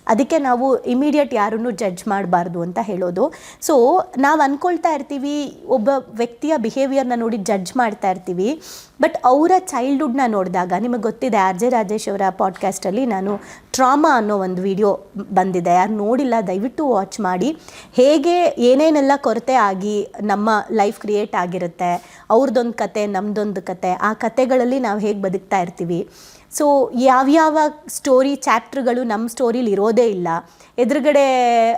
ಅದಕ್ಕೆ ನಾವು ಇಮಿಡಿಯೇಟ್ ಯಾರನ್ನು ಜಡ್ಜ್ ಮಾಡಬಾರ್ದು ಅಂತ ಹೇಳೋದು. ಸೊ ನಾವು ಅಂದ್ಕೊಳ್ತಾ ಇರ್ತೀವಿ, ಒಬ್ಬ ವ್ಯಕ್ತಿಯ ಬಿಹೇವಿಯರ್ನ ನೋಡಿ ಜಡ್ಜ್ ಮಾಡ್ತಾ ಇರ್ತೀವಿ. ಬಟ್ ಅವರ ಚೈಲ್ಡ್ಹುಡ್ನ ನೋಡಿದಾಗ ನಿಮಗೆ ಗೊತ್ತಿದೆ ಆರ್ ಜೆ ರಾಜೇಶ್ ಅವರ ಪಾಡ್ಕಾಸ್ಟಲ್ಲಿ ನಾನು ಟ್ರಾಮಾ ಅನ್ನೋ ಒಂದು ವಿಡಿಯೋ ಬಂದಿದೆ. ಯಾರು ನೋಡಿಲ್ಲ, ದಯವಿಟ್ಟು ವಾಚ್ ಮಾಡಿ. ಹೇಗೆ ಏನೇನೆಲ್ಲ ಕೊರತೆ ಆಗಿ ನಮ್ಮ ಲೈಫ್ ಕ್ರಿಯೇಟ್ ಆಗಿರುತ್ತೆ ಅವ್ರದ್ದೊಂದು ಕತೆ ನಮ್ಮದೊಂದು ಕತೆ, ಆ ಕತೆಗಳಲ್ಲಿ ನಾವು ಹೇಗೆ ಬದುಕ್ತಾ ಇರ್ತೀವಿ. ಸೊ ಯಾವ್ಯಾವ ಸ್ಟೋರಿ ಚಾಪ್ಟ್ರ್ಗಳು ನಮ್ಮ ಸ್ಟೋರಿಲಿ ಇರೋದೇ ಇಲ್ಲ. ಎದುರುಗಡೆ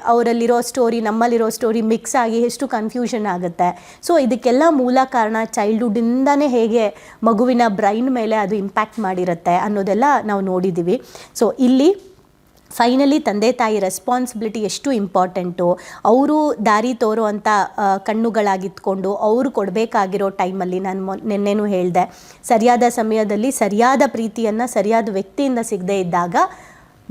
ಅವರಲ್ಲಿರೋ ಸ್ಟೋರಿ ನಮ್ಮಲ್ಲಿರೋ ಸ್ಟೋರಿ ಮಿಕ್ಸ್ ಆಗಿ ಎಷ್ಟು ಕನ್ಫ್ಯೂಷನ್ ಆಗುತ್ತೆ. ಸೊ ಇದಕ್ಕೆಲ್ಲ ಮೂಲ ಕಾರಣ ಚೈಲ್ಡ್ಹುಡ್ಡಿಂದನೇ ಹೇಗೆ ಮಗುವಿನ ಬ್ರೈನ್ ಮೇಲೆ ಅದು ಇಂಪ್ಯಾಕ್ಟ್ ಮಾಡಿರುತ್ತೆ ಅನ್ನೋದೆಲ್ಲ ನಾವು ನೋಡಿದ್ದೀವಿ ಸೊ ಇಲ್ಲಿ ಫೈನಲಿ ತಂದೆ ತಾಯಿ ರೆಸ್ಪಾನ್ಸಿಬಿಲಿಟಿ ಎಷ್ಟು ಇಂಪಾರ್ಟೆಂಟು ಅವರು ದಾರಿ ತೋರೋ ಅಂಥ ಕಣ್ಣುಗಳಾಗಿತ್ಕೊಂಡು ಅವರು ಕೊಡಬೇಕಾಗಿರೋ ಟೈಮಲ್ಲಿ ನಾನು ನಿನ್ನೆನೂ ಹೇಳಿದೆ, ಸರಿಯಾದ ಸಮಯದಲ್ಲಿ ಸರಿಯಾದ ಪ್ರೀತಿಯನ್ನು, ಸರಿಯಾದ ವ್ಯಕ್ತಿಯಿಂದ ಸಿಗದೇ ಇದ್ದಾಗ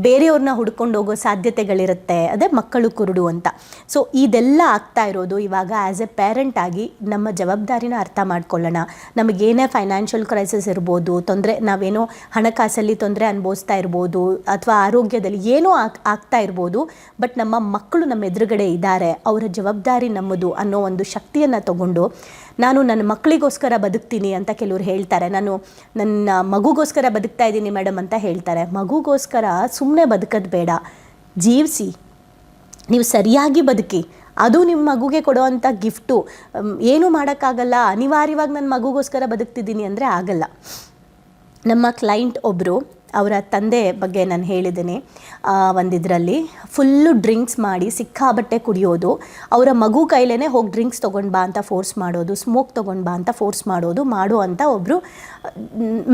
ಬೇರೆಯವ್ರನ್ನ ಹುಡ್ಕೊಂಡು ಹೋಗೋ ಸಾಧ್ಯತೆಗಳಿರುತ್ತೆ. ಅದೇ ಮಕ್ಕಳು ಕುರುಡು ಅಂತ. ಸೊ ಇದೆಲ್ಲ ಆಗ್ತಾ ಇರೋದು ಇವಾಗ ಆ್ಯಸ್ ಎ ಪೇರೆಂಟ್ ಆಗಿ ನಮ್ಮ ಜವಾಬ್ದಾರಿನ ಅರ್ಥ ಮಾಡ್ಕೊಳ್ಳೋಣ. ನಮಗೇನೇ ಫೈನಾನ್ಷಿಯಲ್ ಕ್ರೈಸಿಸ್ ಇರ್ಬೋದು, ತೊಂದರೆ, ನಾವೇನೋ ಹಣಕಾಸಲ್ಲಿ ತೊಂದರೆ ಅನುಭವಿಸ್ತಾ ಇರ್ಬೋದು, ಅಥವಾ ಆರೋಗ್ಯದಲ್ಲಿ ಏನೋ ಆಗ್, ಆಗ್ತಾ ಇರ್ಬೋದು, ಬಟ್ ನಮ್ಮ ಮಕ್ಕಳು ನಮ್ಮ ಎದುರುಗಡೆ ಇದ್ದಾರೆ. ಅವರ ಜವಾಬ್ದಾರಿ ನಮ್ಮದು ಅನ್ನೋ ಒಂದು ಶಕ್ತಿಯನ್ನು ತಗೊಂಡು ನಾನು ನನ್ನ ಮಕ್ಕಳಿಗೋಸ್ಕರ ಬದುಕ್ತೀನಿ ಅಂತ ಕೆಲವರು ಹೇಳ್ತಾರೆ. ನಾನು ನನ್ನ ಮಗುಗೋಸ್ಕರ ಬದುಕ್ತಾ ಇದ್ದೀನಿ ಮೇಡಮ್ ಅಂತ ಹೇಳ್ತಾರೆ. ಮಗುಗೋಸ್ಕರ ಸುಮ್ಮನೆ ಬದುಕೋದು ಬೇಡ. ಜೀವಿಸಿ. ನೀವು ಸರಿಯಾಗಿ ಬದುಕಿ. ಅದು ನಿಮ್ಮ ಮಗುಗೆ ಕೊಡುವಂಥ ಗಿಫ್ಟು. ಏನು ಮಾಡೋಕ್ಕಾಗಲ್ಲ. ಅನಿವಾರ್ಯವಾಗಿ ನನ್ನ ಮಗುಗೋಸ್ಕರ ಬದುಕ್ತಿದ್ದೀನಿ ಅಂದರೆ ಆಗಲ್ಲ. ನಮ್ಮ ಕ್ಲೈಂಟ್ ಒಬ್ಬರು ಅವರ ತಂದೆ ಬಗ್ಗೆ ನಾನು ಹೇಳಿದ್ದೀನಿ ಒಂದಿದ್ರಲ್ಲಿ. ಫುಲ್ಲು ಡ್ರಿಂಕ್ಸ್ ಮಾಡಿ ಸಿಕ್ಕಾಬಟ್ಟೆ ಕುಡಿಯೋದು. ಅವರ ಮಗು ಕೈಲೇ ಹೋಗಿ ಡ್ರಿಂಕ್ಸ್ ತೊಗೊಂಡು ಬಾ ಅಂತ ಫೋರ್ಸ್ ಮಾಡೋದು, ಸ್ಮೋಕ್ ತೊಗೊಂಡು ಬಾ ಅಂತ ಫೋರ್ಸ್ ಮಾಡೋದು, ಮಾಡು ಅಂತ ಒಬ್ಬರು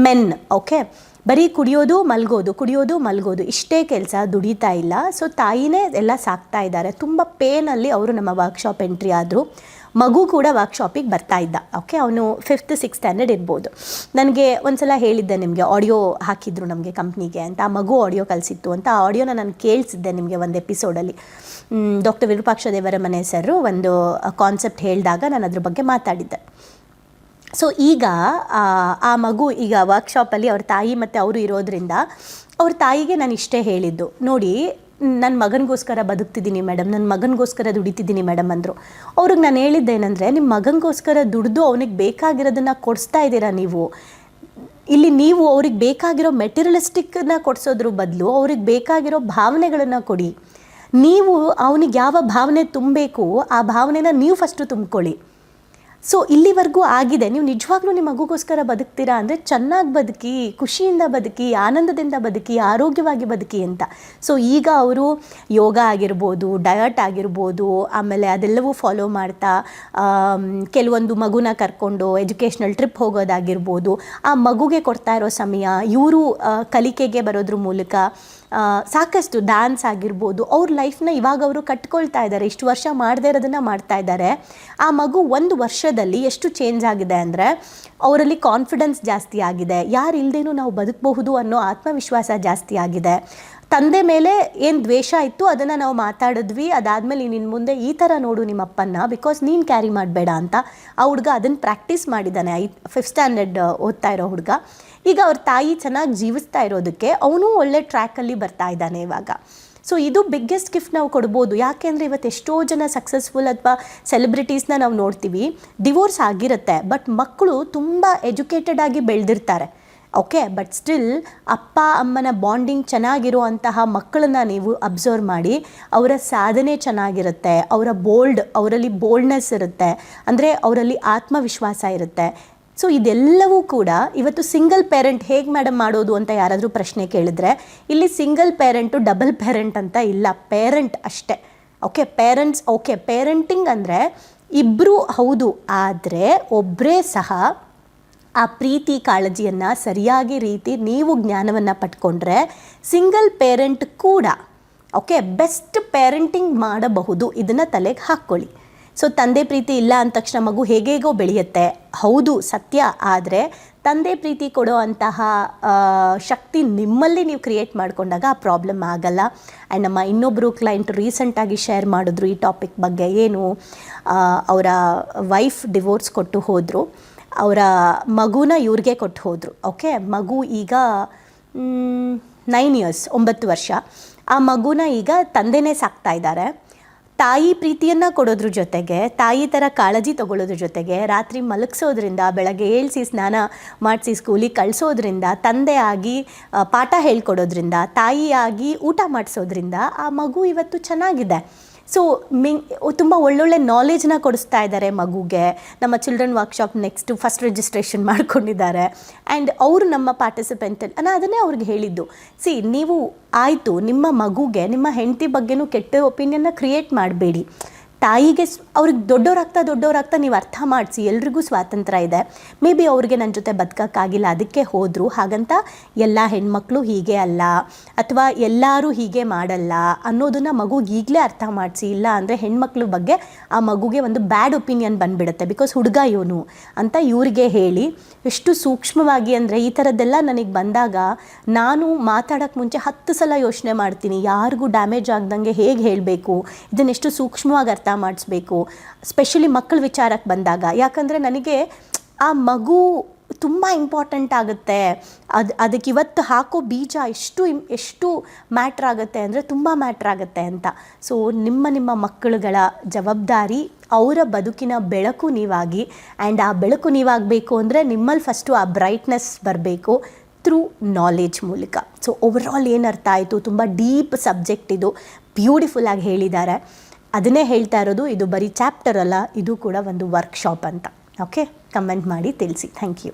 ಮೆನ್, ಓಕೆ? ಬರೀ ಕುಡಿಯೋದು, ಮಲ್ಗೋದು ಕುಡಿಯೋದು, ಮಲ್ಗೋದು, ಇಷ್ಟೇ ಕೆಲಸ ದುಡಿತಾ ಇಲ್ಲ. ಸೊ ತಾಯಿನೇ ಎಲ್ಲ ಸಾಕ್ತಾ ಇದ್ದಾರೆ. ತುಂಬ ಪೇನಲ್ಲಿ ಅವರು ನಮ್ಮ ವರ್ಕ್ಶಾಪ್ ಎಂಟ್ರಿ ಆದರು. ಮಗು ಕೂಡ ವರ್ಕ್ಶಾಪಿಗೆ ಬರ್ತಾ ಇದ್ದ. ಓಕೆ ಅವನು ಫಿಫ್ತ್ ಸಿಕ್ಸ್ ಸ್ಟ್ಯಾಂಡರ್ಡ್ ಇರ್ಬೋದು. ನನಗೆ ಒಂದ್ಸಲ ಹೇಳಿದ್ದೆ ನಿಮಗೆ ಆಡಿಯೋ ಹಾಕಿದ್ರು ನಮಗೆ ಕಂಪ್ನಿಗೆ ಅಂತ, ಆ ಮಗು ಆಡಿಯೋ ಕಲಿಸಿತ್ತು ಅಂತ, ಆ ಆಡಿಯೋನ ನಾನು ಕೇಳಿಸಿದ್ದೆ ನಿಮಗೆ ಒಂದು ಎಪಿಸೋಡಲ್ಲಿ ಡಾಕ್ಟರ್ ವಿರೂಪಾಕ್ಷ ದೇವರ ಮನೆ ಸರು ಒಂದು ಕಾನ್ಸೆಪ್ಟ್ ಹೇಳಿದಾಗ ನಾನು ಅದ್ರ ಬಗ್ಗೆ ಮಾತಾಡಿದ್ದೆ. ಸೊ ಈಗ, ಆ ಮಗು ಈಗ ವರ್ಕ್ಶಾಪಲ್ಲಿ ಅವ್ರ ತಾಯಿ ಮತ್ತು ಅವರು ಇರೋದ್ರಿಂದ, ಅವ್ರ ತಾಯಿಗೆ ನಾನು ಇಷ್ಟೇ ಹೇಳಿದ್ದು. ನೋಡಿ ನನ್ನ ಮಗನಿಗೋಸ್ಕರ ಬದುಕ್ತಿದ್ದೀನಿ ಮೇಡಮ್ ನನ್ನ ಮಗನಿಗೋಸ್ಕರ ದುಡಿತಿದ್ದೀನಿ ಮೇಡಮ್ ಅಂದರು. ಅವ್ರಿಗೆ ನಾನು ಹೇಳಿದ್ದೇನೆಂದರೆ ನಿಮ್ಮ ಮಗನಿಗೋಸ್ಕರ ದುಡಿದು ಅವನಿಗೆ ಬೇಕಾಗಿರೋದನ್ನು ಕೊಡಿಸ್ತಾ ಇದ್ದೀರಾ ನೀವು? ಇಲ್ಲಿ ನೀವು ಅವ್ರಿಗೆ ಬೇಕಾಗಿರೋ ಮೆಟೀರಿಯಲಿಸ್ಟಿಕ್ನ ಕೊಡಿಸೋದ್ರ ಬದಲು ಅವ್ರಿಗೆ ಬೇಕಾಗಿರೋ ಭಾವನೆಗಳನ್ನು ಕೊಡಿ. ನೀವು ಅವನಿಗೆ ಯಾವ ಭಾವನೆ ತುಂಬಬೇಕು, ಆ ಭಾವನೆನ ನೀವು ಫಸ್ಟು ತುಂಬ್ಕೊಳ್ಳಿ. ಸೊ ಇಲ್ಲಿವರೆಗೂ ಆಗಿದೆ. ನೀವು ನಿಜವಾಗ್ಲೂ ನಿಮ್ಮ ಮಗುಗೋಸ್ಕರ ಬದುಕ್ತೀರಾ ಅಂದರೆ ಚೆನ್ನಾಗಿ ಬದುಕಿ, ಖುಷಿಯಿಂದ ಬದುಕಿ, ಆನಂದದಿಂದ ಬದುಕಿ, ಆರೋಗ್ಯವಾಗಿ ಬದುಕಿ ಅಂತ. ಸೊ ಈಗ ಅವರು ಯೋಗ ಆಗಿರ್ಬೋದು ಡಯಟ್ ಆಗಿರ್ಬೋದು, ಆಮೇಲೆ ಅದೆಲ್ಲವೂ ಫಾಲೋ ಮಾಡ್ತಾ ಕೆಲವೊಂದು ಮಗುನ ಕರ್ಕೊಂಡು ಎಜುಕೇಷ್ನಲ್ ಟ್ರಿಪ್ ಹೋಗೋದಾಗಿರ್ಬೋದು, ಆ ಮಗುಗೆ ಕೊಡ್ತಾ ಇರೋ ಸಮಯ, ಇವರು ಕಲಿಕೆಗೆ ಬರೋದ್ರ ಮೂಲಕ ಸಾಕಷ್ಟು ಡ್ಯಾನ್ಸ್ ಆಗಿರ್ಬೋದು, ಅವ್ರ ಲೈಫ್ನ ಇವಾಗ ಅವರು ಕಟ್ಕೊಳ್ತಾ ಇದ್ದಾರೆ ಇಷ್ಟು ವರ್ಷ ಮಾಡದೇ ಇರೋದನ್ನು ಮಾಡ್ತಾ ಇದ್ದಾರೆ ಆ ಮಗು ಒಂದು ವರ್ಷದಲ್ಲಿ ಎಷ್ಟು ಚೇಂಜ್ ಆಗಿದೆ ಅಂದರೆ, ಅವರಲ್ಲಿ ಕಾನ್ಫಿಡೆನ್ಸ್ ಜಾಸ್ತಿ ಆಗಿದೆ. ಯಾರು ಇಲ್ಲದೇನೂ ನಾವು ಬದುಕಬಹುದು ಅನ್ನೋ ಆತ್ಮವಿಶ್ವಾಸ ಜಾಸ್ತಿ ಆಗಿದೆ. ತಂದೆ ಮೇಲೆ ಏನು ದ್ವೇಷ ಇತ್ತು, ಅದನ್ನು ನಾವು ಮಾತಾಡಿದ್ವಿ. ಅದಾದಮೇಲೆ ನಿನ್ನ ಮುಂದೆ ಈ ಥರ ನೋಡು ನಿಮ್ಮ ಅಪ್ಪನ್ನ ಬಿಕಾಸ್ ನೀನು ಕ್ಯಾರಿ ಮಾಡಬೇಡ ಅಂತ ಆ ಹುಡುಗ ಅದನ್ನು ಪ್ರಾಕ್ಟೀಸ್ ಮಾಡಿದ್ದಾನೆ ಐ ಫಿಫ್ತ್ ಸ್ಟ್ಯಾಂಡರ್ಡ್ ಓದ್ತಾ ಇರೋ ಹುಡುಗ. ಈಗ ಅವ್ರ ತಾಯಿ ಚೆನ್ನಾಗಿ ಜೀವಿಸ್ತಾ ಇರೋದಕ್ಕೆ ಅವನು ಒಳ್ಳೆ ಟ್ರ್ಯಾಕಲ್ಲಿ ಬರ್ತಾ ಇದ್ದಾನೆ ಇವಾಗ. ಸೊ ಇದು ಬಿಗ್ಗೆಸ್ಟ್ ಗಿಫ್ಟ್ ನಾವು ಕೊಡ್ಬೋದು. ಯಾಕೆಂದರೆ ಇವತ್ತು ಎಷ್ಟೋ ಜನ ಸಕ್ಸಸ್ಫುಲ್ ಅಥವಾ ಸೆಲೆಬ್ರಿಟೀಸ್ನ ನಾವು ನೋಡ್ತೀವಿ. ಡಿವೋರ್ಸ್ ಆಗಿರುತ್ತೆ ಬಟ್ ಮಕ್ಕಳು ತುಂಬ ಎಜುಕೇಟೆಡ್ ಆಗಿ ಬೆಳೆದಿರ್ತಾರೆ. ಓಕೆ ಬಟ್ ಸ್ಟಿಲ್ ಅಪ್ಪ, ಅಮ್ಮನ ಬಾಂಡಿಂಗ್ ಚೆನ್ನಾಗಿರುವಂತಹ ಮಕ್ಕಳನ್ನ ನೀವು ಅಬ್ಸರ್ವ್ ಮಾಡಿ, ಅವರ ಸಾಧನೆ ಚೆನ್ನಾಗಿರುತ್ತೆ, ಅವರ ಬೋಲ್ಡ್ ಅವರಲ್ಲಿ ಬೋಲ್ಡ್ನೆಸ್ ಇರುತ್ತೆ, ಅಂದರೆ ಅವರಲ್ಲಿ ಆತ್ಮವಿಶ್ವಾಸ ಇರುತ್ತೆ. ಸೊ ಇದೆಲ್ಲವೂ ಕೂಡ ಇವತ್ತು ಸಿಂಗಲ್ ಪೇರೆಂಟ್ ಹೇಗೆ ಮೇಡಮ್ ಮಾಡೋದು ಅಂತ ಯಾರಾದರೂ ಪ್ರಶ್ನೆ ಕೇಳಿದ್ರೆ, ಇಲ್ಲಿ ಸಿಂಗಲ್ ಪೇರೆಂಟು ಡಬಲ್ ಪೇರೆಂಟ್ ಅಂತ ಇಲ್ಲ ಪೇರೆಂಟ್ ಅಷ್ಟೇ. ಓಕೆ ಪೇರೆಂಟ್ಸ್ ಓಕೆ ಪೇರೆಂಟಿಂಗ್ ಅಂದರೆ ಇಬ್ಬರೂ ಹೌದು, ಆದರೆ ಒಬ್ಬರೇ ಸಹ ಆ ಪ್ರೀತಿ ಕಾಳಜಿಯನ್ನು ಸರಿಯಾಗಿ ರೀತಿ ನೀವು ಜ್ಞಾನವನ್ನು ಪಟ್ಕೊಂಡ್ರೆ ಸಿಂಗಲ್ ಪೇರೆಂಟ್ ಕೂಡ, ಓಕೆ, ಬೆಸ್ಟ್ ಪೇರೆಂಟಿಂಗ್ ಮಾಡಬಹುದು. ಇದನ್ನು ತಲೆಗೆ ಹಾಕ್ಕೊಳ್ಳಿ. ಸೊ, ತಂದೆ ಪ್ರೀತಿ ಇಲ್ಲ ಅಂದ ತಕ್ಷಣ ಮಗು ಹೇಗೇಗೋ ಬೆಳೆಯುತ್ತೆ. ಹೌದು, ಸತ್ಯ, ಆದರೆ ತಂದೆ ಪ್ರೀತಿ ಕೊಡೋ ಅಂತಹ ಶಕ್ತಿ ನಿಮ್ಮಲ್ಲಿ ನೀವು ಕ್ರಿಯೇಟ್ ಮಾಡಿಕೊಂಡಾಗ ಆ ಪ್ರಾಬ್ಲಮ್ ಆಗಲ್ಲ. ಆ್ಯಂಡ್ ನಮ್ಮ ಇನ್ನೊಬ್ಬರು ಕ್ಲೈಂಟ್ ರೀಸೆಂಟಾಗಿ ಶೇರ್ ಮಾಡಿದ್ರು ಈ ಟಾಪಿಕ್ ಬಗ್ಗೆ. ಏನು ಅವರ ವೈಫ್ ಡಿವೋರ್ಸ್ ಕೊಟ್ಟು ಹೋದರು. ಅವರ ಮಗುನ ಇವ್ರಿಗೆ ಕೊಟ್ಟು ಹೋದರು. ಓಕೆ ಮಗು ಈಗ ನೈನ್ ಇಯರ್ಸ್ ಒಂಬತ್ತು ವರ್ಷ. ಆ ಮಗುನ ಈಗ ತಂದೆನೇ ಸಾಕ್ತಾ ಇದ್ದಾರೆ. ತಾಯಿ ಪ್ರೀತಿಯನ್ನು ಕೊಡೋದ್ರ ಜೊತೆಗೆ, ತಾಯಿ ಥರ ಕಾಳಜಿ ತಗೊಳ್ಳೋದ್ರ ಜೊತೆಗೆ, ರಾತ್ರಿ ಮಲಗಿಸೋದ್ರಿಂದ, ಬೆಳಗ್ಗೆ ಏಳಿಸಿ ಸ್ನಾನ ಮಾಡಿಸಿ ಸ್ಕೂಲಿಗೆ ಕಳಿಸೋದ್ರಿಂದ, ತಂದೆ ಆಗಿ ಪಾಠ ಹೇಳ್ಕೊಡೋದ್ರಿಂದ ತಾಯಿಯಾಗಿ ಊಟ ಮಾಡಿಸೋದ್ರಿಂದ ಆ ಮಗು ಇವತ್ತು ಚೆನ್ನಾಗಿದೆ. ಸೊ ಮಿಂಗ್ ತುಂಬ ಒಳ್ಳೊಳ್ಳೆ ನಾಲೆಜ್ನ ಕೊಡಿಸ್ತಾ ಇದ್ದಾರೆ ಮಗುಗೆ. ನಮ್ಮ children workshop next first registration ಮಾಡ್ಕೊಂಡಿದ್ದಾರೆ. ಆ್ಯಂಡ್ ಅವರು ನಮ್ಮ ಪಾರ್ಟಿಸಿಪೆಂಟ್ ನಾನು ಅದನ್ನೇ ಅವ್ರಿಗೆ ಹೇಳಿದ್ದು. ಸಿ ನೀವು ಆಯಿತು, ನಿಮ್ಮ ಮಗುಗೆ, ನಿಮ್ಮ ಹೆಂಡತಿ ಬಗ್ಗೆನೂ ಕೆಟ್ಟ ಒಪಿನಿಯನ್ನ ಕ್ರಿಯೇಟ್ ಮಾಡಬೇಡಿ. ತಾಯಿಗೆ ಅವ್ರಿಗೆ ದೊಡ್ಡವರಾಗ್ತಾ ದೊಡ್ಡವರಾಗ್ತಾ ನೀವು ಅರ್ಥ ಮಾಡಿಸಿ, ಎಲ್ರಿಗೂ ಸ್ವಾತಂತ್ರ್ಯ ಇದೆ. ಮೇ ಬಿ ಅವ್ರಿಗೆ ನನ್ನ ಜೊತೆ ಬದುಕೋಕ್ಕಾಗಿಲ್ಲ, ಅದಕ್ಕೆ ಹೋದರು. ಹಾಗಂತ ಎಲ್ಲ ಹೆಣ್ಮಕ್ಳು ಹೀಗೆ ಅಲ್ಲ, ಅಥವಾ ಎಲ್ಲರೂ ಹೀಗೆ ಮಾಡಲ್ಲ ಅನ್ನೋದನ್ನು ಮಗುಗೆ ಈಗಲೇ ಅರ್ಥ ಮಾಡಿಸಿ, ಇಲ್ಲ ಅಂದರೆ ಹೆಣ್ಮಕ್ಳ ಬಗ್ಗೆ ಆ ಮಗುಗೆ ಒಂದು ಬ್ಯಾಡ್ ಒಪಿನಿಯನ್ ಬಂದುಬಿಡುತ್ತೆ. ಬಿಕಾಸ್ ಹುಡುಗ ಇವನು ಅಂತ ಇವ್ರಿಗೆ ಹೇಳಿ, ಎಷ್ಟು ಸೂಕ್ಷ್ಮವಾಗಿ ಅಂದರೆ ಈ ಥರದ್ದೆಲ್ಲ ನನಗೆ ಬಂದಾಗ ನಾನು ಮಾತಾಡೋಕ್ಕೆ ಮುಂಚೆ ಹತ್ತು ಸಲ ಯೋಚನೆ ಮಾಡ್ತೀನಿ. ಯಾರಿಗೂ ಡ್ಯಾಮೇಜ್ ಆಗ್ದಂಗೆ ಹೇಗೆ ಹೇಳಬೇಕು? ಇದನ್ನೆಷ್ಟು ಸೂಕ್ಷ್ಮವಾಗಿ ಅರ್ಥ ಮಾಡಿಸ್ಬೇಕು ಸ್ಪೆಷಲಿ ಮಕ್ಕಳ ವಿಚಾರಕ್ಕೆ ಬಂದಾಗ. ಯಾಕಂದರೆ ನನಗೆ ಆ ಮಗು ತುಂಬ ಇಂಪಾರ್ಟೆಂಟ್ ಆಗುತ್ತೆ. ಅದು, ಅದಕ್ಕೆ ಇವತ್ತು ಹಾಕೋ ಬೀಜ ಎಷ್ಟು ಎಷ್ಟು ಮ್ಯಾಟ್ರ್ ಆಗುತ್ತೆ ಅಂದರೆ ತುಂಬ ಮ್ಯಾಟ್ರ್ ಆಗುತ್ತೆ ಅಂತ. ಸೊ ನಿಮ್ಮ ನಿಮ್ಮ ಮಕ್ಕಳುಗಳ ಜವಾಬ್ದಾರಿ ಅವರ ಬದುಕಿನ ಬೆಳಕು ನೀವಾಗಿ. ಆ್ಯಂಡ್ ಆ ಬೆಳಕು ನೀವಾಗಬೇಕು ಅಂದರೆ ನಿಮ್ಮಲ್ಲಿ ಫಸ್ಟು ಆ ಬ್ರೈಟ್ನೆಸ್ ಬರಬೇಕು ಥ್ರೂ ನಾಲೆಜ್ ಮೂಲಕ. ಸೊ ಓವರಾಲ್ ಏನು ಅರ್ಥ ಆಯಿತು? ತುಂಬ ಡೀಪ್ ಸಬ್ಜೆಕ್ಟ್ ಇದು. ಬ್ಯೂಟಿಫುಲ್ಲಾಗಿ ಹೇಳಿದ್ದಾರೆ. ಅದನ್ನೇ ಹೇಳ್ತಾ ಇರೋದು, ಇದು ಬರೀ ಚಾಪ್ಟರ್ ಅಲ್ಲ, ಇದು ಕೂಡ ಒಂದು ವರ್ಕ್ಶಾಪ್ ಅಂತ. ಓಕೆ ಕಮೆಂಟ್ ಮಾಡಿ, ತಿಳಿಸಿ. Thank you